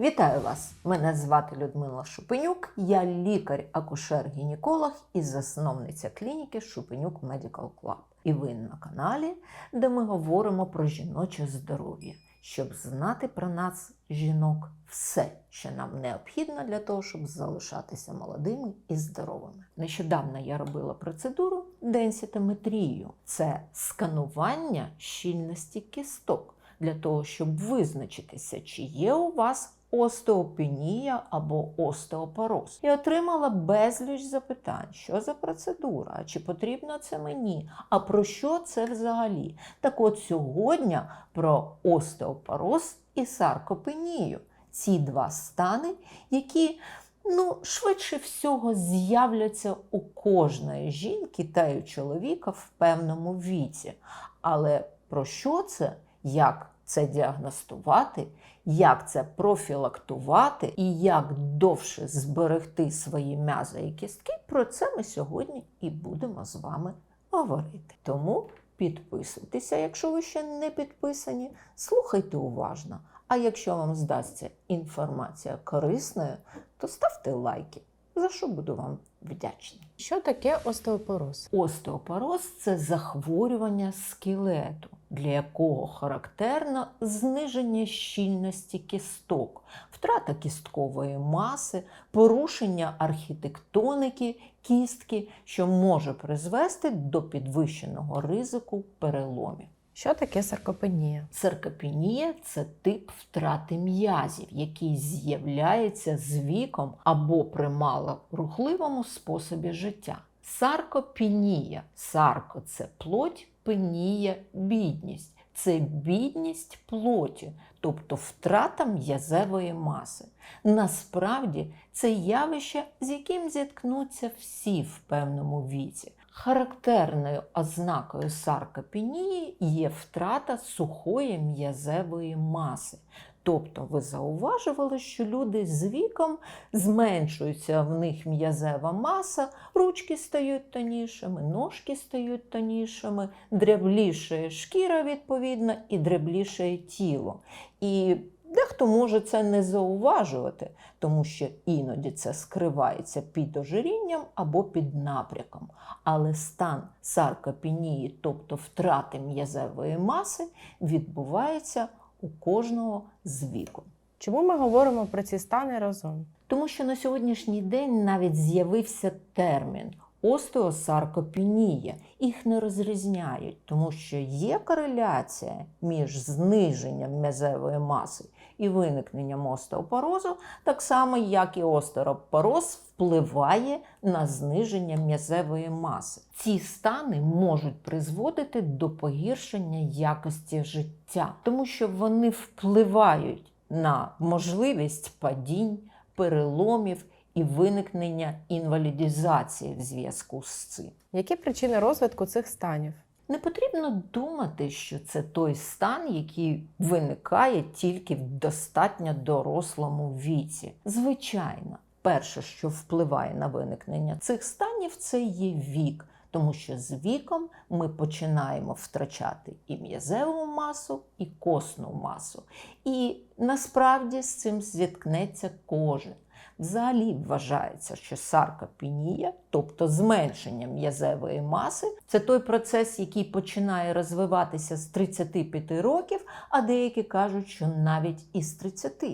Вітаю вас! Мене звати Людмила Шупенюк. Я лікар-акушер-гінеколог і засновниця клініки Шупенюк Medical Club. І ви на каналі, де ми говоримо про жіноче здоров'я, щоб знати про нас, жінок, все, що нам необхідно для того, щоб залишатися молодими і здоровими. Нещодавно я робила процедуру денситометрію. Це сканування щільності кісток для того, щоб визначитися, чи є у вас остеопенія або остеопороз. І отримала безліч запитань, що за процедура, чи потрібно це мені, а про що це взагалі? Так от сьогодні про остеопороз і саркопенію. Ці два стани, які ну, швидше всього з'являться у кожної жінки та й у чоловіка в певному віці. Але про що це? Як це діагностувати, як це профілактувати і як довше зберегти свої м'язи і кістки, про це ми сьогодні і будемо з вами говорити. Тому підписуйтеся, якщо ви ще не підписані, слухайте уважно. А якщо вам здасться інформація корисною, то ставте лайки, за що буду вам вдячна. Що таке остеопороз? Остеопороз це захворювання скелету, для якого характерно зниження щільності кісток, втрата кісткової маси, порушення архітектоніки кістки, що може призвести до підвищеного ризику переломів. Що таке саркопенія? Саркопенія – це тип втрати м'язів, який з'являється з віком або при малорухливому способі життя. Саркопенія. Сарко це плоть, пенія бідність. Це бідність плоті, тобто втрата м'язевої маси. Насправді це явище, з яким зіткнуться всі в певному віці. Характерною ознакою саркопенії є втрата сухої м'язевої маси. Тобто ви зауважували, що люди з віком зменшується в них м'язева маса, ручки стають тонішими, ножки стають тонішими, дряблішає шкіра, відповідно, і дряблішає тіло. І Дехто може це не зауважувати, тому що іноді це скривається під ожирінням або під напряком. Але стан саркопенії, тобто втрати м'язевої маси, відбувається у кожного з віком. Чому ми говоримо про ці стани разом? Тому що на сьогоднішній день навіть з'явився термін остеосаркопенія. Їх не розрізняють, тому що є кореляція між зниженням м'язевої маси і виникненням остеопорозу, так само, як і остеопороз впливає на зниження м'язевої маси. Ці стани можуть призводити до погіршення якості життя, тому що вони впливають на можливість падінь, переломів і виникнення інвалідізації в зв'язку з цим. Які причини розвитку цих станів? Не потрібно думати, що це той стан, який виникає тільки в достатньо дорослому віці. Звичайно, перше, що впливає на виникнення цих станів, це є вік. Тому що з віком ми починаємо втрачати і м'язеву масу, і косну масу. І насправді з цим зіткнеться кожен. Взагалі вважається, що саркопенія, тобто зменшення м'язевої маси, це той процес, який починає розвиватися з 35 років, а деякі кажуть, що навіть із 30.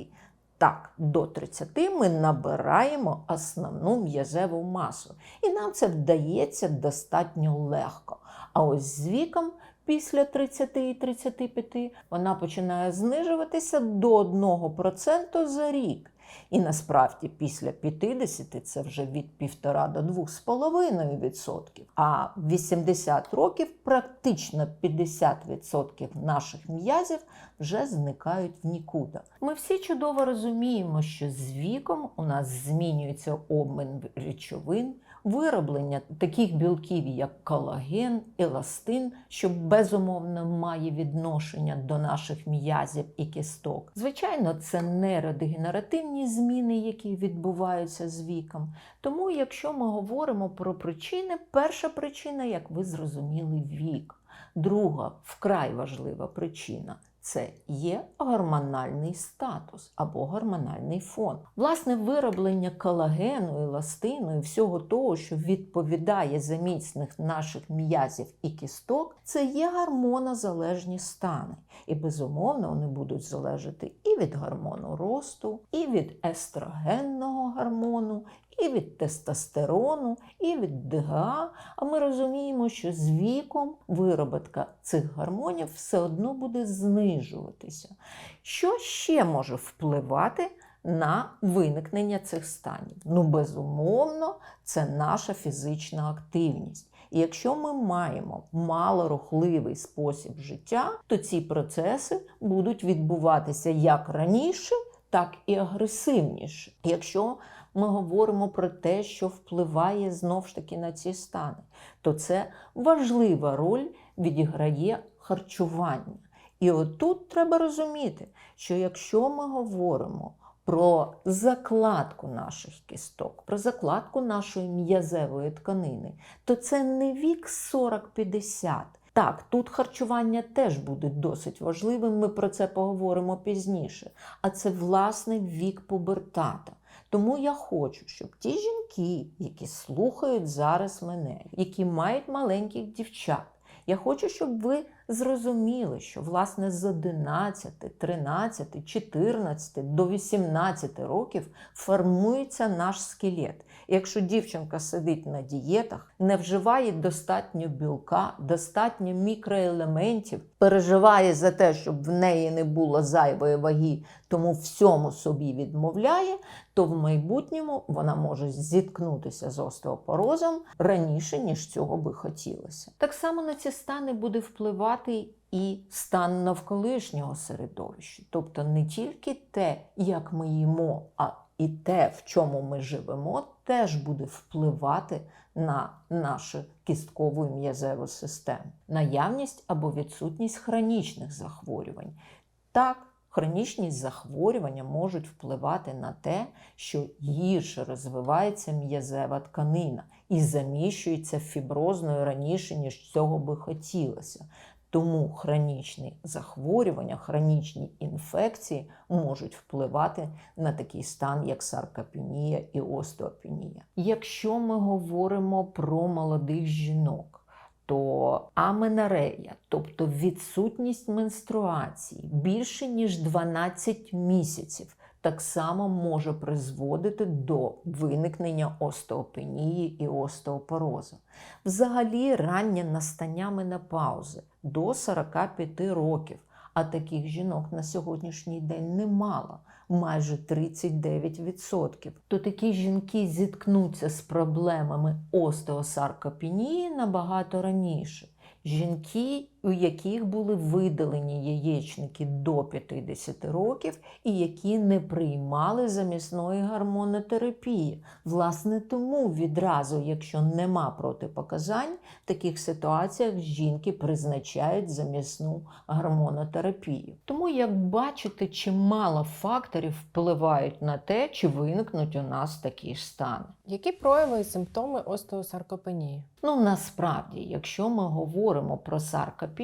Так, до 30 ми набираємо основну м'язеву масу, і нам це вдається достатньо легко. А ось з віком, після 30 і 35, вона починає знижуватися до 1% за рік. І насправді після 50 це вже від 1,5 до 2,5%. А в 80 років практично 50% наших м'язів вже зникають в нікуди. Ми всі чудово розуміємо, що з віком у нас змінюється обмін речовин. Вироблення таких білків, як колаген, еластин, що безумовно має відношення до наших м'язів і кісток. Звичайно, це нейродегенеративні зміни, які відбуваються з віком. Тому, якщо ми говоримо про причини, перша причина, як ви зрозуміли, вік. Друга вкрай важлива причина це є гормональний статус або гормональний фон. Власне, вироблення колагену, еластину і всього того, що відповідає за міцних наших м'язів і кісток, це є гормонозалежні стани. І безумовно вони будуть залежати і від гормону росту, і від естрогенного гормону, і від тестостерону, і від ДГА. А ми розуміємо, що з віком вироботка цих гормонів все одно буде знижуватися. Що ще може впливати на виникнення цих станів? Ну, безумовно, це наша фізична активність. І якщо ми маємо малорухливий спосіб життя, то ці процеси будуть відбуватися як раніше, так і агресивніше. Якщо ми говоримо про те, що впливає знов ж таки на ці стани, то це важлива роль відіграє харчування. І отут треба розуміти, що якщо ми говоримо про закладку наших кісток, про закладку нашої м'язевої тканини, то це не вік 40-50. Так, тут харчування теж буде досить важливим, ми про це поговоримо пізніше. А це власне вік пубертата. Тому я хочу, щоб ті жінки, які слухають зараз мене, які мають маленьких дівчат, я хочу, щоб ви зрозуміли, що власне з 11, 13, 14 до 18 років формується наш скелет. Якщо дівчинка сидить на дієтах, не вживає достатньо білка, достатньо мікроелементів, переживає за те, щоб в неї не було зайвої ваги, тому всьому собі відмовляє, то в майбутньому вона може зіткнутися з остеопорозом раніше, ніж цього би хотілося. Так само на ці стани буде впливати і стан навколишнього середовища, тобто не тільки те, як ми їмо, а і те, в чому ми живемо, теж буде впливати на нашу кісткову і м'язеву систему, наявність або відсутність хронічних захворювань. Так, Хронічність захворювання можуть впливати на те, що гірше розвивається м'язева тканина і заміщується фіброзною раніше, ніж цього би хотілося. Тому хронічні захворювання, хронічні інфекції можуть впливати на такий стан, як саркопенія і остеопенія. Якщо ми говоримо про молодих жінок, то аменорея, тобто відсутність менструації більше ніж 12 місяців, так само може призводити до виникнення остеопенії і остеопорозу. Взагалі, раннє настання менопаузи до 45 років, а таких жінок на сьогоднішній день немало. Майже 39%. То такі жінки зіткнуться з проблемами остеосаркопенії набагато раніше. Жінки, у яких були видалені яєчники до 50 років і які не приймали замісної гормонотерапії. Власне, тому відразу, якщо нема протипоказань, в таких ситуаціях жінки призначають замісну гормонотерапію. Тому, як бачите, чимало факторів впливають на те, чи виникнуть у нас такі ж стани. Які прояви і симптоми остеосаркопенії? Ну, насправді, якщо ми говоримо про саркопенію,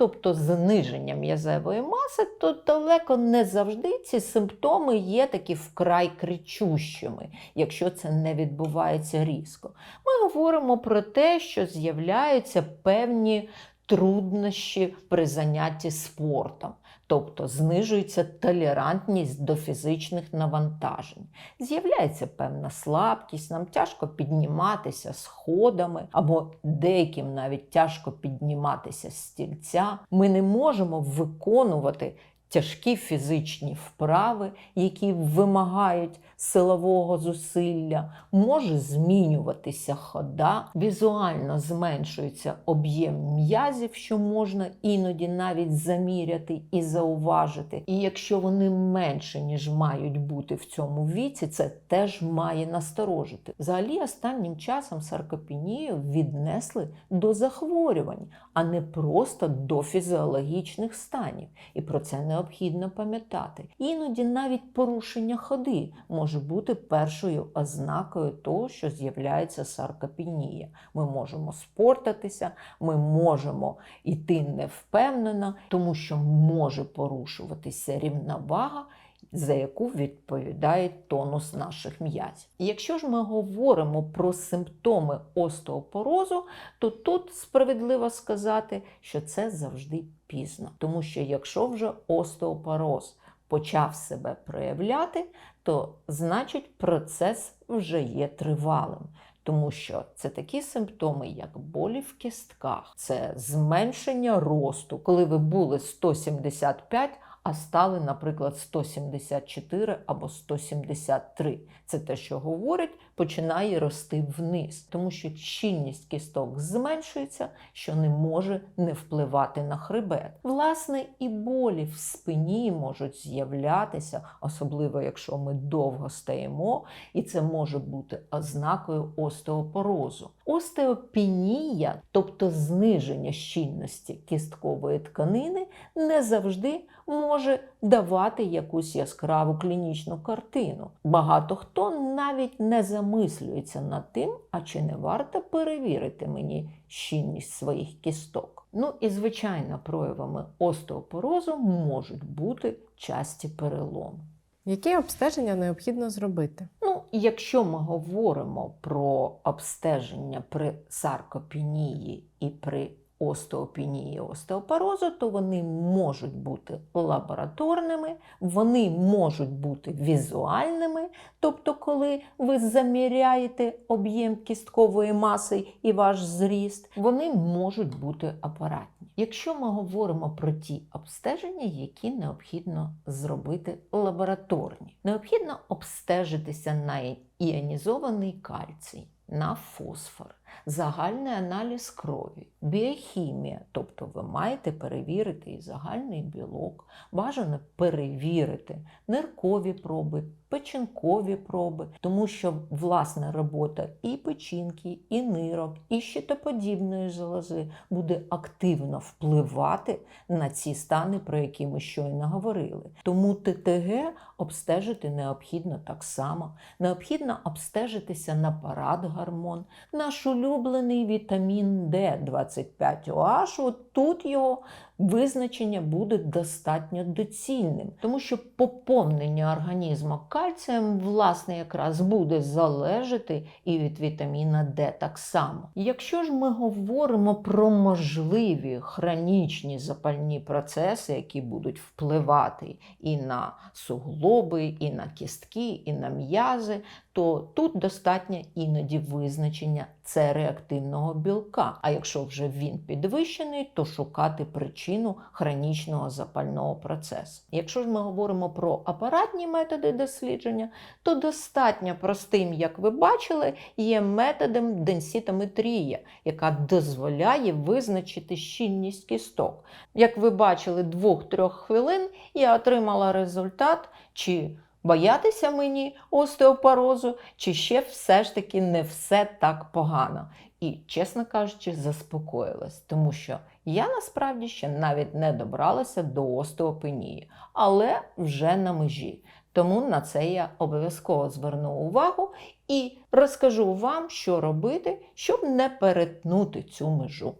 тобто зниження м'язевої маси, то далеко не завжди ці симптоми є такі вкрай кричущими, якщо це не відбувається різко. Ми говоримо про те, що з'являються певні труднощі при занятті спортом. Тобто знижується толерантність до фізичних навантажень. З'являється певна слабкість, нам тяжко підніматися сходами, або деяким навіть тяжко підніматися з стільця. Ми не можемо виконувати тяжкі фізичні вправи, які вимагають силового зусилля, може змінюватися хода, візуально зменшується об'єм м'язів, що можна іноді навіть заміряти і зауважити. І якщо вони менше, ніж мають бути в цьому віці, це теж має насторожити. Взагалі, останнім часом саркопенію віднесли до захворювань, а не просто до фізіологічних станів. І про це не необхідно пам'ятати. Іноді навіть порушення ходи може бути першою ознакою того, що з'являється саркопенія. Ми можемо спортатися, ми можемо йти невпевнено, тому що може порушуватися рівновага за яку відповідає тонус наших м'язів. Якщо ж ми говоримо про симптоми остеопорозу, то тут справедливо сказати, що це завжди пізно. Тому що якщо вже остеопороз почав себе проявляти, то значить процес вже є тривалим. Тому що це такі симптоми, як болі в кістках, це зменшення росту, коли ви були 175, а стали, наприклад, 174 або 173. Це те, що говорить, починає рости вниз, тому що щільність кісток зменшується, що не може не впливати на хребет. Власне, і болі в спині можуть з'являтися, особливо якщо ми довго стоїмо, і це може бути ознакою остеопорозу. Остеопенія, тобто зниження щільності кісткової тканини, не завжди може давати якусь яскраву клінічну картину. Багато хто навіть не замислюється над тим, а чи не варто перевірити мені щільність своїх кісток. Ну і звичайно, проявами остеопорозу можуть бути часті переломи. Які обстеження необхідно зробити? Ну, якщо ми говоримо про обстеження при саркопенії і при остеопенії остеопорозу, то вони можуть бути лабораторними, вони можуть бути візуальними, тобто, коли ви заміряєте об'єм кісткової маси і ваш зріст, вони можуть бути апаратні. Якщо ми говоримо про ті обстеження, які необхідно зробити лабораторні, необхідно обстежитися на іонізований кальцій, на фосфор, загальний аналіз крові, біохімія, тобто ви маєте перевірити і загальний білок, бажано перевірити ниркові проби, печінкові проби, тому що власна робота і печінки, і нирок, і щитоподібної залози буде активно впливати на ці стани, про які ми щойно говорили. Тому ТТГ обстежити необхідно так само. Необхідно обстежитися на парад парадгормон, наш улюблений вітамін Д 25 OH, тут його визначення буде достатньо доцільним, тому що поповнення організму кальцієм, власне, якраз буде залежати і від вітаміна Д так само. Якщо ж ми говоримо про можливі хронічні запальні процеси, які будуть впливати і на суглоби, і на кістки, і на м'язи, то тут достатньо іноді визначення це реактивного білка. А якщо вже він підвищений, то шукати причину хронічного запального процесу. Якщо ж ми говоримо про апаратні методи дослідження, то достатньо простим, як ви бачили, є методом денситометрія, яка дозволяє визначити щільність кісток. Як ви бачили, 2-3 хвилин я отримала результат, чи боятися мені остеопорозу, чи ще все ж таки не все так погано. І, чесно кажучи, заспокоїлась, тому що я насправді ще навіть не добралася до остеопенії, але вже на межі. Тому на це я обов'язково зверну увагу і розкажу вам, що робити, щоб не перетнути цю межу.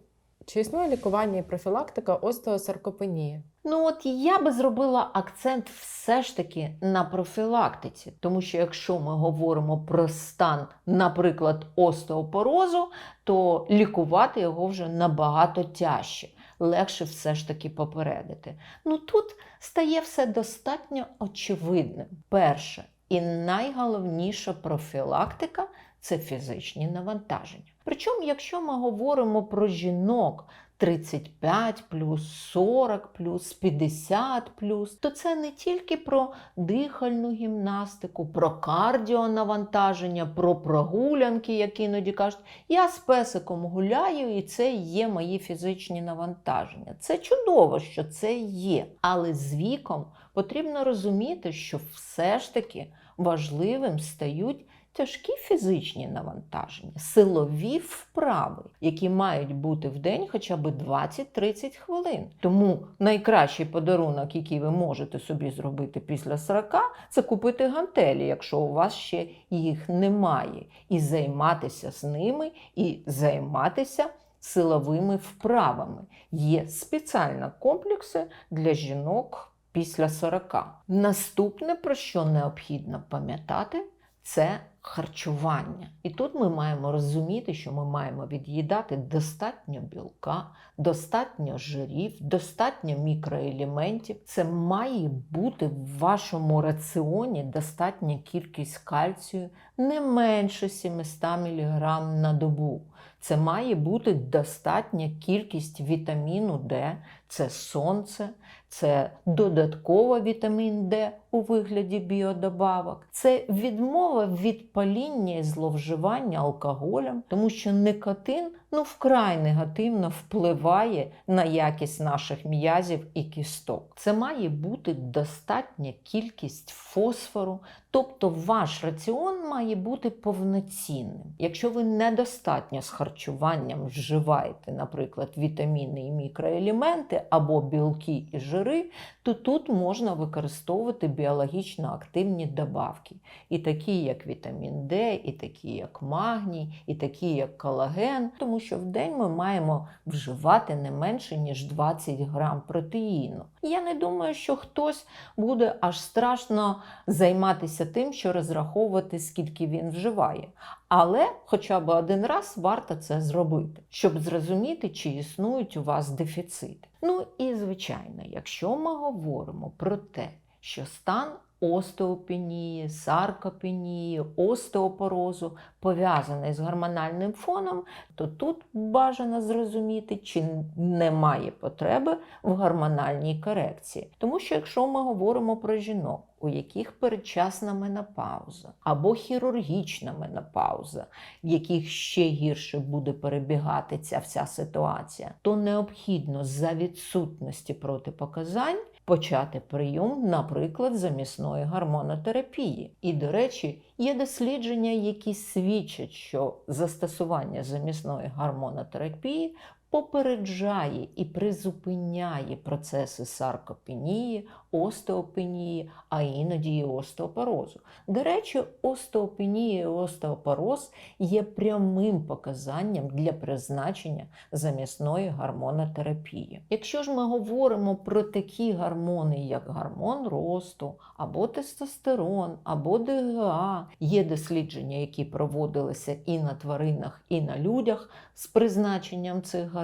Чи існує лікування і профілактика остеосаркопенії? Ну от я би зробила акцент все ж таки на профілактиці, тому що якщо ми говоримо про стан, наприклад, остеопорозу, то лікувати його вже набагато тяжче. Легше все ж таки попередити. Ну тут стає все достатньо очевидним. Перше і найголовніша профілактика це фізичні навантаження. Причому, якщо ми говоримо про жінок 35 40 50 то це не тільки про дихальну гімнастику, про кардіонавантаження, про прогулянки, які іноді кажуть, я з песиком гуляю, і це є мої фізичні навантаження. Це чудово, що це є. Але з віком потрібно розуміти, що все ж таки важливим стають тяжкі фізичні навантаження, силові вправи, які мають бути в день хоча б 20-30 хвилин. Тому найкращий подарунок, який ви можете собі зробити після 40, це купити гантелі, якщо у вас ще їх немає, і займатися з ними, і займатися силовими вправами. Є спеціальні комплекси для жінок після 40. Наступне, про що необхідно пам'ятати, це харчування. І тут ми маємо розуміти, що ми маємо від'їдати достатньо білка, достатньо жирів, достатньо мікроелементів. Це має бути в вашому раціоні достатня кількість кальцію не менше 700 мг на добу. Це має бути достатня кількість вітаміну Д, це сонце, це додаткова вітамін Д у вигляді біодобавок, це відмова від паління і зловживання алкоголем, тому що никотин ну вкрай негативно впливає на якість наших м'язів і кісток. Це має бути достатня кількість фосфору, тобто ваш раціон має бути повноцінним. Якщо ви недостатньо з харчуванням вживаєте, наприклад, вітаміни і мікроелементи або білки і жири, то тут можна використовувати біологічно активні добавки, і такі, як вітамін Д, і такі, як магній, і такі, як колаген, тому що в день ми маємо вживати не менше ніж 20 грам протеїну. Я не думаю, що хтось буде аж страшно займатися тим, що розраховувати, скільки він вживає. Але хоча б один раз варто це зробити, щоб зрозуміти, чи існують у вас дефіцити. Ну і звичайно, якщо ми говоримо про те, що стан остеопенії, саркопенії, остеопорозу пов'язаний з гормональним фоном, то тут бажано зрозуміти, чи немає потреби в гормональній корекції. Тому що якщо ми говоримо про жінок, у яких передчасна менопауза або хірургічна менопауза, в яких ще гірше буде перебігати ця вся ситуація, то необхідно за відсутності протипоказань почати прийом, наприклад, замісної гормонотерапії. І, до речі, є дослідження, які свідчать, що застосування замісної гормонотерапії попереджає і призупиняє процеси саркопенії, остеопенії, а іноді і остеопорозу. До речі, остеопенія і остеопороз є прямим показанням для призначення замісної гормонотерапії. Якщо ж ми говоримо про такі гормони, як гормон росту, або тестостерон, або ДГА, є дослідження, які проводилися і на тваринах, і на людях з призначенням цих гормонів.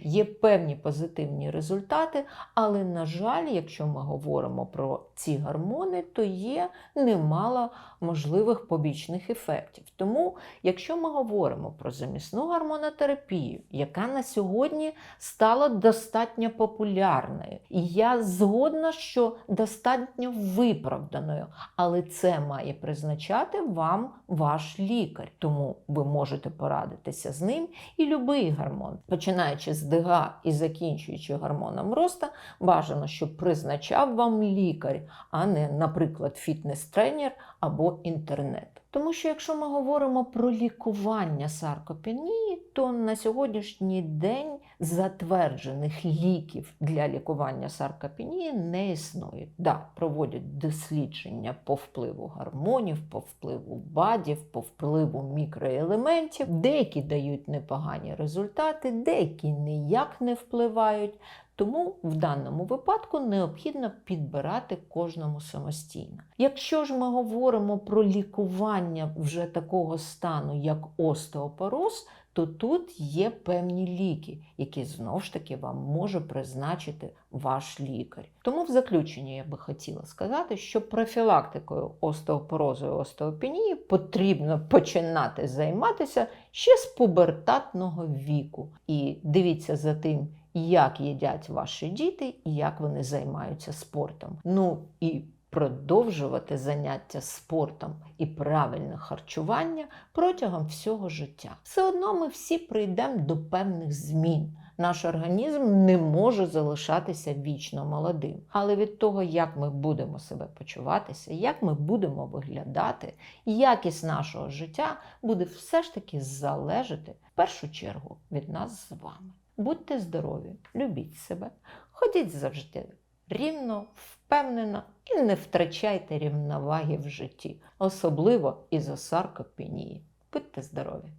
Є певні позитивні результати, але, на жаль, якщо ми говоримо про ці гормони, то є немало можливих побічних ефектів. Тому, якщо ми говоримо про замісну гормонотерапію, яка на сьогодні стала достатньо популярною, і я згодна, що достатньо виправданою, але це має призначати вам ваш лікар. Тому ви можете порадитися з ним і любий гормон, починаючи з ДГА і закінчуючи гормоном росту, бажано, щоб призначав вам лікар, а не, наприклад, фітнес-тренер або інтернет. Тому що якщо ми говоримо про лікування саркопенії, то на сьогоднішній день затверджених ліків для лікування саркопенії не існує. Да, проводять дослідження по впливу гормонів, по впливу бадів, по впливу мікроелементів. Деякі дають непогані результати, деякі ніяк не впливають. Тому в даному випадку необхідно підбирати кожному самостійно. Якщо ж ми говоримо про лікування вже такого стану, як остеопороз, то тут є певні ліки, які знову ж таки вам може призначити ваш лікар. Тому в заключенні я би хотіла сказати, що профілактикою остеопорозу і остеопенії потрібно починати займатися ще з пубертатного віку. І дивіться за тим, як їдять ваші діти і як вони займаються спортом. Ну і продовжувати заняття спортом і правильне харчування протягом всього життя. Все одно ми всі прийдемо до певних змін. Наш організм не може залишатися вічно молодим. Але від того, як ми будемо себе почуватися, як ми будемо виглядати, якість нашого життя буде все ж таки залежати в першу чергу від нас з вами. Будьте здорові, любіть себе, ходіть завжди рівно, впевнено і не втрачайте рівноваги в житті, особливо із-за саркопенії. Будьте здорові!